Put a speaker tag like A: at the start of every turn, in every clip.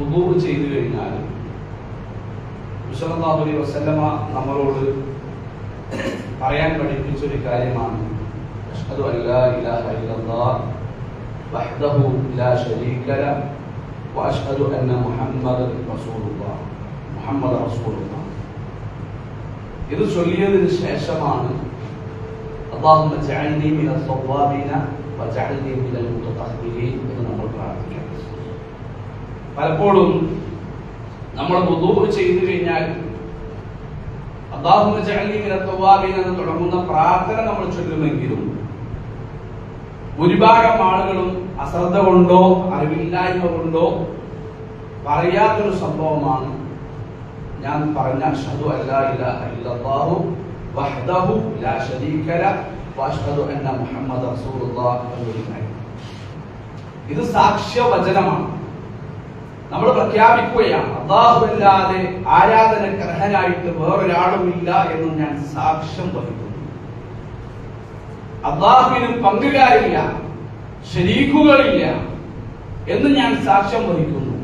A: وضوء شيء ذي النار وصلى الله عليه وسلم نمر ورد أريان بدي بيصير كاري أشهد أن لا إله إلا الله وحده لا شريك له وأشهد أن محمد رسول الله محمد رسول الله إذا سليت النساء شمعنا اللهم اجعلني من الصوابين واجعلني من المتقبلين إذا نمر بعد പലപ്പോഴും നമ്മൾ മുതൂർ ചെയ്തു കഴിഞ്ഞാൽ അള്ളാഹു എന്ന് തുടങ്ങുന്ന പ്രാർത്ഥന നമ്മൾ ചൊല്ലുമെങ്കിലും ഭൂരിഭാഗം ആളുകളും അശ്രദ്ധ കൊണ്ടോ അറിവില്ലായ്മ കൊണ്ടോ പറയാത്തൊരു സംഭവമാണ് ഞാൻ പറഞ്ഞ അഷ്ഹദു അല്ലാ വഹ്ദഹു ലാ ശരീക ല വഅഷ്ഹദു അന്ന മുഹമ്മദ ഇത് സാക്ഷ്യവചനമാണ് നമ്മൾ പ്രഖ്യാപിക്കുകയാണ്. അള്ളാഹുവല്ലാതെ ആരാധനഗ്രഹനായിട്ട് വേറൊരാളും വേറൊരാളുമില്ല എന്ന് ഞാൻ സാക്ഷ്യം വഹിക്കുന്നു. അള്ളാഹുവിനും പങ്കുകാരില്ല ശരീക്കുകളില്ല എന്ന് ഞാൻ സാക്ഷ്യം വഹിക്കുന്നു.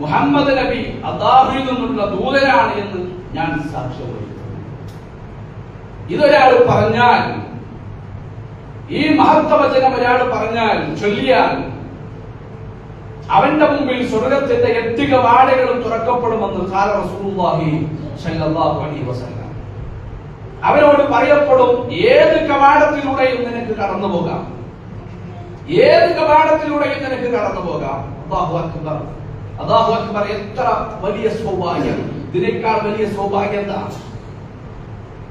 A: മുഹമ്മദ് നബി അള്ളാഹുവിൽ നിന്നുള്ള ദൂതനാണ് എന്ന് ഞാൻ സാക്ഷ്യം വഹിക്കുന്നു. ഇതൊരാൾ പറഞ്ഞാൽ ഈ മഹത്വവചനം ഒരാൾ പറഞ്ഞാൽ ചൊല്ലിയാൽ അവന്റെ മുമ്പിൽ സ്വർഗത്തിന്റെ എട്ടിക വാടകളും തുറക്കപ്പെടുമെന്ന് അവനോട് പറയപ്പെടും ഏത് കവാടത്തിലൂടെയും നിനക്ക് കടന്നു പോകാം. ഏത് കവാടത്തിലൂടെയും നിനക്ക് കടന്നു പോകാം. അക്ബർ. അക്ബർ എത്ര വലിയ സൗഭാഗ്യം. ഇതിനേക്കാൾ വലിയ സൗഭാഗ്യം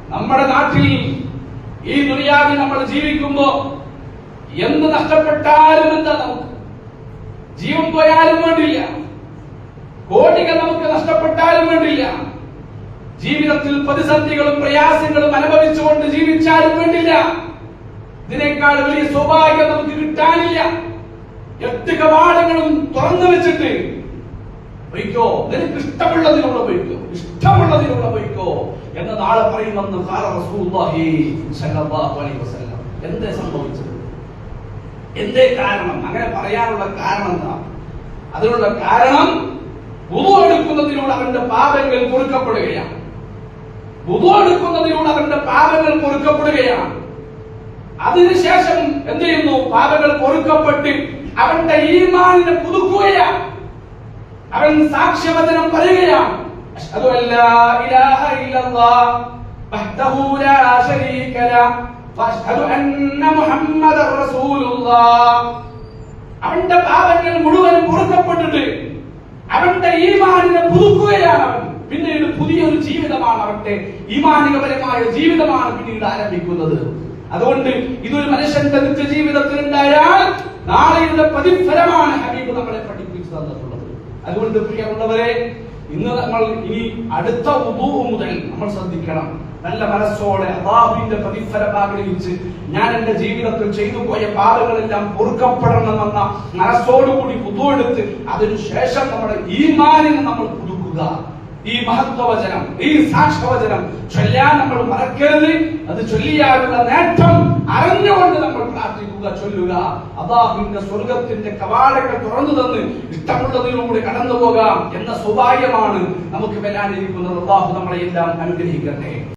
A: നമ്മുടെ നാട്ടിൽ ഈ ദുനിയാവിൽ നമ്മൾ ജീവിക്കുമ്പോ എന്ത് നഷ്ടപ്പെട്ടാലും എന്താ നമുക്ക്? ജീവൻ പോയാലും വേണ്ടില്ല. കോടികൾ നമുക്ക് നഷ്ടപ്പെട്ടാലും വേണ്ടില്ല. ജീവിതത്തിൽ പ്രതിസന്ധികളും പ്രയാസങ്ങളും അനുഭവിച്ചുകൊണ്ട് ജീവിച്ചാലും വേണ്ടില്ല. ഇതിനേക്കാൾ വലിയ സ്വാഭാവികം നമുക്ക് കിട്ടാനില്ല. എട്ട് കവാടങ്ങളും തുറന്നു വെച്ചിട്ട് പോയിക്കോ നിനക്ക് ഇഷ്ടമുള്ളതിലൂടെ പോയിക്കോ ഇഷ്ടമുള്ളതിലൂടെ പോയിക്കോ എന്ന് നാളെ പറയുമെന്ന് എന്തേ സംഭവിച്ചത് എന്തേ കാരണം? അങ്ങനെ പറയാനുള്ള കാരണം എന്താ? അതിനുള്ള കാരണം ബുധു എടുക്കുന്നതിലൂടെ അവന്റെ പാപങ്ങൾ പൊറുക്കപ്പെടുകയാണ്. ബുധു എടുക്കുന്നതിലൂടെ അവന്റെ പാപങ്ങൾ പൊറുക്കപ്പെടുകയാണ്. അതിനുശേഷം എന്ത് ചെയ്യുന്നു? പാപങ്ങൾ പൊറുക്കപ്പെട്ട് അവന്റെ ഈമാനിനെ പുതുക്കുകയാണ്. അവൻ സാക്ഷ്യവചനം പറയുകയാണ്. ഇലാഹ ഇല്ലല്ലാഹ് ലാ ശരീക അവന്റെ പാപങ്ങൾ മുഴുവനും പുറത്തപ്പെട്ടിട്ട് അവന്റെ ഈമാനിനെ പുതുക്കുകയാണ് അവൻ പിന്നീട് പുതിയൊരു ജീവിതമാണ് അവന്റെ ഈമാനികപരമായ ജീവിതമാണ് പിന്നീട് ആരംഭിക്കുന്നത്. അതുകൊണ്ട് ഇതൊരു മനുഷ്യന്റെ നിത്യ ജീവിതത്തിൽ ഉണ്ടായാൽ നാളെയുടെ പ്രതിഫലമാണ് ഹബീബ് നമ്മളെ പഠിപ്പിച്ചു തന്നിട്ടുള്ളത്. അതുകൊണ്ട് പ്രിയമുള്ളവരെ ഇന്ന് നമ്മൾ ഇനി അടുത്ത ഉദൂ മുതൽ നമ്മൾ ശ്രദ്ധിക്കണം. നല്ല മനസ്സോടെ അള്ളാഹുവിന്റെ പ്രതിഫലം ആഗ്രഹിച്ച് ഞാൻ എന്റെ ജീവിതത്തിൽ ചെയ്തു പോയ പാപങ്ങളെല്ലാം പൊറുക്കപ്പെടണമെന്ന മനസ്സോടുകൂടി പുതുവെടുത്ത് അതിനുശേഷം നമ്മുടെ ഈ മാനിന് നമ്മൾ പുതുക്കുക. ഈ മഹത്വവചനം ഈ സാക്ഷ്യവചനം ചൊല്ലാൻ നമ്മൾ മറക്കരുത്. അത് ചൊല്ലിയാലുള്ള നേട്ടം അറിഞ്ഞുകൊണ്ട് നമ്മൾ പ്രാർത്ഥിക്കുക ചൊല്ലുക. അള്ളാഹുവിന്റെ സ്വർഗത്തിന്റെ കവാടങ്ങൾ തുറന്നു തന്ന് ഇഷ്ടമുള്ളതിലൂടെ കടന്നു പോകാം എന്ന സ്വഭാവമാണ് നമുക്ക് വരാനിരിക്കുന്നത്. അള്ളാഹു നമ്മളെ എല്ലാം അനുഗ്രഹിക്കട്ടെ.